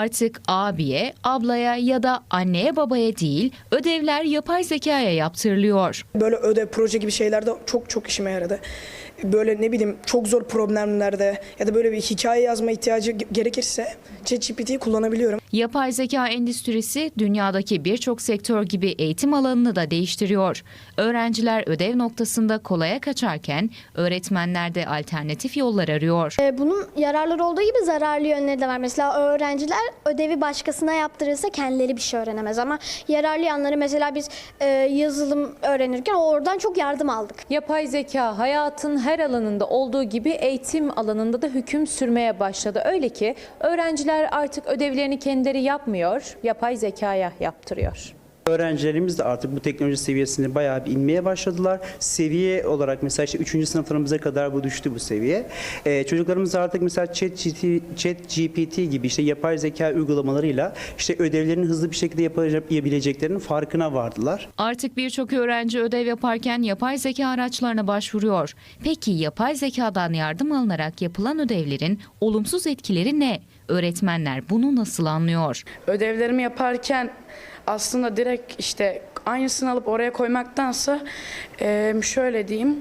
Artık abiye, ablaya ya da anneye babaya değil, ödevler yapay zekaya yaptırılıyor. Böyle ödev, proje gibi şeylerde çok çok işime yaradı. Böyle ne bileyim çok zor problemlerde ya da böyle bir hikaye yazma ihtiyacı ge- gerekirse ChatGPT'yi kullanabiliyorum. Yapay zeka endüstrisi dünyadaki birçok sektör gibi eğitim alanını da değiştiriyor. Öğrenciler ödev noktasında kolaya kaçarken öğretmenler de alternatif yollar arıyor. E, Bunun yararları olduğu gibi zararlı yönleri de var. Mesela öğrenciler ödevi başkasına yaptırırsa kendileri bir şey öğrenemez. Ama yararlı yanları mesela biz e, yazılım öğrenirken oradan çok yardım aldık. Yapay zeka hayatın her alanında olduğu gibi eğitim alanında da hüküm sürmeye başladı. Öyle ki öğrenciler artık ödevlerini kendileri yapmıyor, yapay zekaya yaptırıyor. Öğrencilerimiz de artık bu teknoloji seviyesine bayağı bir inmeye başladılar. Seviye olarak mesela işte 3. sınıflarımıza kadar bu düştü bu seviye. Ee, çocuklarımız artık mesela ChatGPT Chat GPT gibi işte yapay zeka uygulamalarıyla işte ödevlerini hızlı bir şekilde yapabileceklerinin farkına vardılar. Artık birçok öğrenci ödev yaparken yapay zeka araçlarına başvuruyor. Peki yapay zekadan yardım alınarak yapılan ödevlerin olumsuz etkileri ne? Öğretmenler bunu nasıl anlıyor? ödevlerimi yaparken aslında direkt işte aynısını alıp oraya koymaktansa şöyle diyeyim.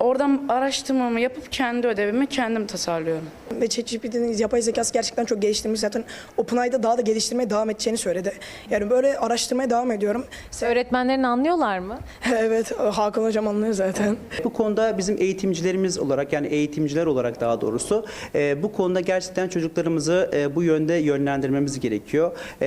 Oradan araştırmamı yapıp kendi ödevimi kendim tasarlıyorum. Ve ChatGPT'nin yapay zekası gerçekten çok geliştirmiş. Zaten OpenAI'da daha da geliştirmeye devam edeceğini söyledi. Yani böyle araştırmaya devam ediyorum. Öğretmenlerin anlıyorlar mı? evet Hakan Hocam anlıyor zaten. Bu konuda bizim eğitimcilerimiz olarak yani eğitimciler olarak daha doğrusu e, bu konuda gerçekten çocuklarımızı e, bu yönde yönlendirmemiz gerekiyor. E,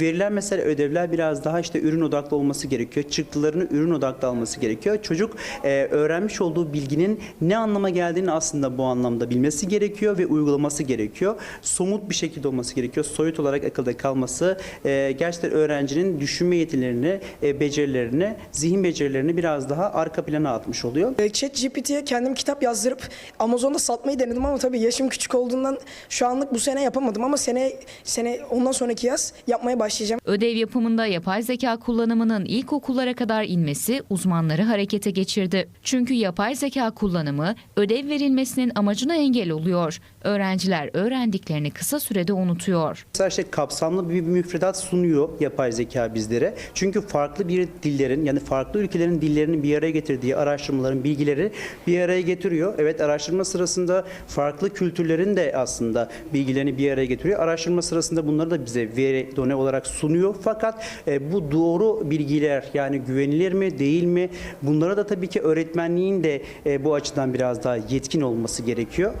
verilen mesela ödevler biraz daha işte ürün odaklı olması gerekiyor. Çıktılarını ürün odaklı alması gerekiyor. Çocuk e, öğrenmiş olduğu bilginin ne anlama geldiğini aslında bu anlamda bilmesi gerekiyor ve uygulaması gerekiyor. Somut bir şekilde olması gerekiyor. Soyut olarak akılda kalması e, gerçekten öğrencinin düşünme yetilerini, e, becerilerini, zihin becerilerini biraz daha arka plana atmış oluyor. E, ChatGPT'ye kendim kitap yazdırıp Amazon'da satmayı denedim ama tabii yaşım küçük olduğundan şu anlık bu sene yapamadım ama sene sene ondan sonraki yaz yapmaya başlayacağım. Ödev yapımında yapay zeka kullanımının ilkokullara kadar inmesi uzmanları harekete geçirdi. Çünkü yapay zeka kullanımı ödev verilmesinin amacına engel oluyor. Öğrenciler öğrendiklerini kısa sürede unutuyor. Mesela işte kapsamlı bir müfredat sunuyor yapay zeka bizlere. Çünkü farklı bir dillerin yani farklı ülkelerin dillerini bir araya getirdiği araştırmaların bilgileri bir araya getiriyor. Evet araştırma sırasında farklı kültürlerin de aslında bilgilerini bir araya getiriyor. Araştırma sırasında bunları da bize veri done olarak sunuyor. Fakat e, bu doğru bilgiler yani güvenilir mi değil mi bunlara da tabii ki öğretmenliğin de e, bu açıdan biraz daha yetkin olması gerekiyor.